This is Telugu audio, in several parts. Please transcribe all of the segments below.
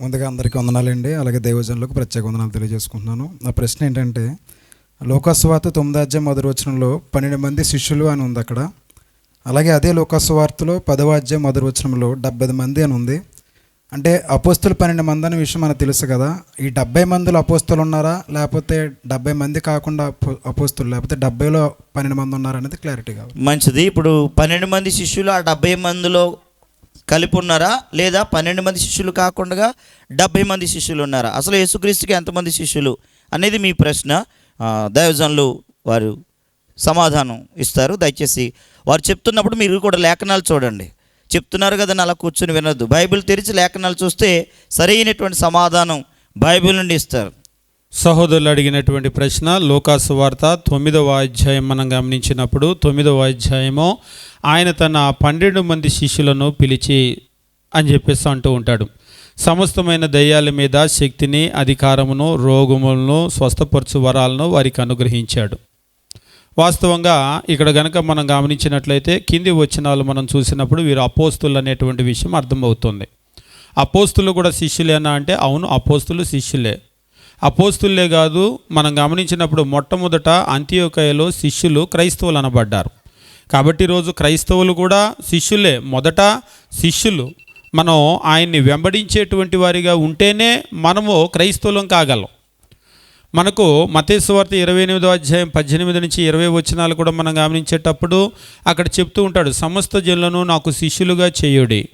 ముందుగా అందరికీ వందనాలండి. అలాగే దైవజనులకు ప్రత్యేక వందనాలు తెలియజేసుకుంటున్నాను. నా ప్రశ్న ఏంటంటే లోకస్వార్త తొమ్మిది అధ్యాయం మొదటి వచనంలో పన్నెండు మంది శిష్యులు అని ఉంది అక్కడ. అలాగే అదే లోకస్వార్తలో పదవ అధ్యాయం మొదటి వచనంలో డెబ్బై మంది అని ఉంది. అంటే అపోస్తులు పన్నెండు మంది అనే విషయం మనకు తెలుసు కదా. ఈ డెబ్బై మందిలో అపోస్తులు ఉన్నారా? లేకపోతే డెబ్బై మంది కాకుండా అపోస్తులు? లేకపోతే డెబ్బైలో పన్నెండు మంది ఉన్నారా అనేది క్లారిటీ కావాలి. మంచిది. ఇప్పుడు పన్నెండు మంది శిష్యులు ఆ డెబ్బై మందిలో కలిపి ఉన్నారా లేదా పన్నెండు మంది శిష్యులు కాకుండా డెబ్బై మంది శిష్యులు ఉన్నారా? అసలు యేసుక్రీస్తుకి ఎంతమంది శిష్యులు? అనేది మీ ప్రశ్న. ఆ, దైవజనులు వారు సమాధానం ఇస్తారు. దయచేసి వారు చెప్తున్నప్పుడు మీరు కూడా లేఖనాలు చూడండి. చెప్తున్నారు కదా అలా కూర్చొని వినొద్దు. బైబిల్ తెరిచి లేఖనాలు చూస్తే సరైనటువంటి సమాధానం బైబిల్ నుండి ఇస్తారు. సహోదరులు అడిగినటువంటి ప్రశ్న లోకాసు వార్త తొమ్మిదవ అధ్యాయం మనం గమనించినప్పుడు తొమ్మిదవ అధ్యాయము ఆయన తన పన్నెండు మంది శిష్యులను పిలిచి అని చెప్పేసి అంటూ ఉంటాడు. సమస్తమైన దయ్యాల మీద శక్తిని అధికారమును రోగములను స్వస్థపరచు వరాలను వారికి అనుగ్రహించాడు. వాస్తవంగా ఇక్కడ గనక మనం గమనించినట్లయితే కింది వచనాలు మనం చూసినప్పుడు వీరు అపోస్తులు అనేటువంటి విషయం అర్థమవుతుంది. అపోస్తులు కూడా శిష్యులేనా అంటే అవును అపోస్తులు శిష్యులే. అపోస్తులే కాదు మనం గమనించినప్పుడు మొట్టమొదట అంత్యోకయలో శిష్యులు క్రైస్తవులు అనబడ్డారు. కాబట్టి ఈరోజు క్రైస్తవులు కూడా శిష్యులే. మొదట శిష్యులు. మనం ఆయన్ని వెంబడించేటువంటి వారిగా ఉంటేనే మనము క్రైస్తవులం కాగలం. మనకు మతేశ్వార్త ఇరవై ఎనిమిదో అధ్యాయం పద్దెనిమిది నుంచి ఇరవై వచనాలు కూడా మనం గమనించేటప్పుడు అక్కడ చెప్తూ ఉంటాడు సమస్త జనులను నాకు శిష్యులుగా చేయుడి.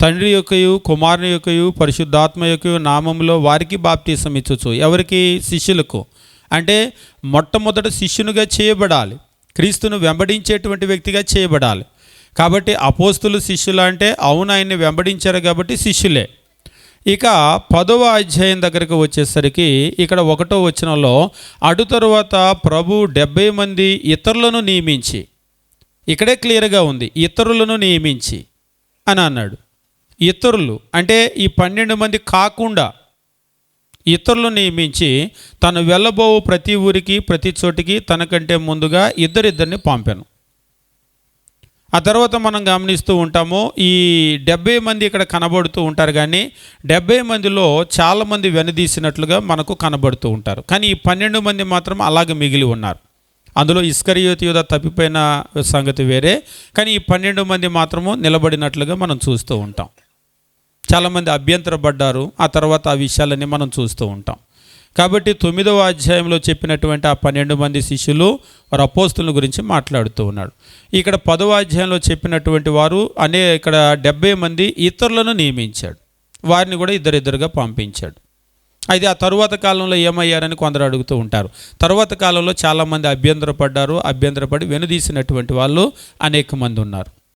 తండ్రి యొక్కయు కుమారుని యొక్కయు పరిశుద్ధాత్మ యొక్కయు నామంలో వారికి బాప్తీసం ఇచ్చచ్చు ఎవరికి? శిష్యులకు. అంటే మొట్టమొదట శిష్యునిగా చేయబడాలి. క్రీస్తును వెంబడించేటువంటి వ్యక్తిగా చేయబడాలి. కాబట్టి అపోస్తులు శిష్యులు అంటే అవును ఆయన్ని వెంబడించారు కాబట్టి శిష్యులే. ఇక పదవ అధ్యాయం దగ్గరకు వచ్చేసరికి ఇక్కడ ఒకటో వచనంలో అటు తరువాత ప్రభు డెబ్బై మంది ఇతరులను నియమించి ఇక్కడే క్లియర్గా ఉంది ఇతరులను నియమించి అని అన్నాడు. ఇతరులు అంటే ఈ పన్నెండు మంది కాకుండా ఇతరులను నియమించి తను వెళ్ళబోవు ప్రతి ఊరికి ప్రతి చోటికి తనకంటే ముందుగా ఇద్దరిద్దరిని పంపాను. ఆ తర్వాత మనం గమనిస్తూ ఉంటాము ఈ డెబ్బై మంది ఇక్కడ కనబడుతూ ఉంటారు కానీ డెబ్బై మందిలో చాలామంది వెనదీసినట్లుగా మనకు కనబడుతూ ఉంటారు. కానీ ఈ పన్నెండు మంది మాత్రం అలాగే మిగిలి ఉన్నారు. అందులో ఇస్కరియోతి యోధ తప్పిపోయిన సంగతి వేరే కానీ ఈ పన్నెండు మంది మాత్రము నిలబడినట్లుగా మనం చూస్తూ ఉంటాం. చాలామంది అభ్యంతరపడ్డారు. ఆ తర్వాత ఆ విషయాలన్నీ మనం చూస్తూ ఉంటాం. కాబట్టి తొమ్మిదవ అధ్యాయంలో చెప్పినటువంటి ఆ పన్నెండు మంది శిష్యులు వారు అపోస్తుల గురించి మాట్లాడుతూ ఉన్నాడు ఇక్కడ పదవ అధ్యాయంలో చెప్పినటువంటి వారు అనే ఇక్కడ డెబ్బై మంది ఇతరులను నియమించాడు. వారిని కూడా ఇద్దరిద్దరుగా పంపించాడు. అయితే ఆ తరువాత కాలంలో ఏమయ్యారని కొందరు అడుగుతూ ఉంటారు. తరువాత కాలంలో చాలామంది అభ్యంతరపడ్డారు అభ్యంతరపడి వెనుదీసినటువంటి వాళ్ళు అనేక మంది ఉన్నారు.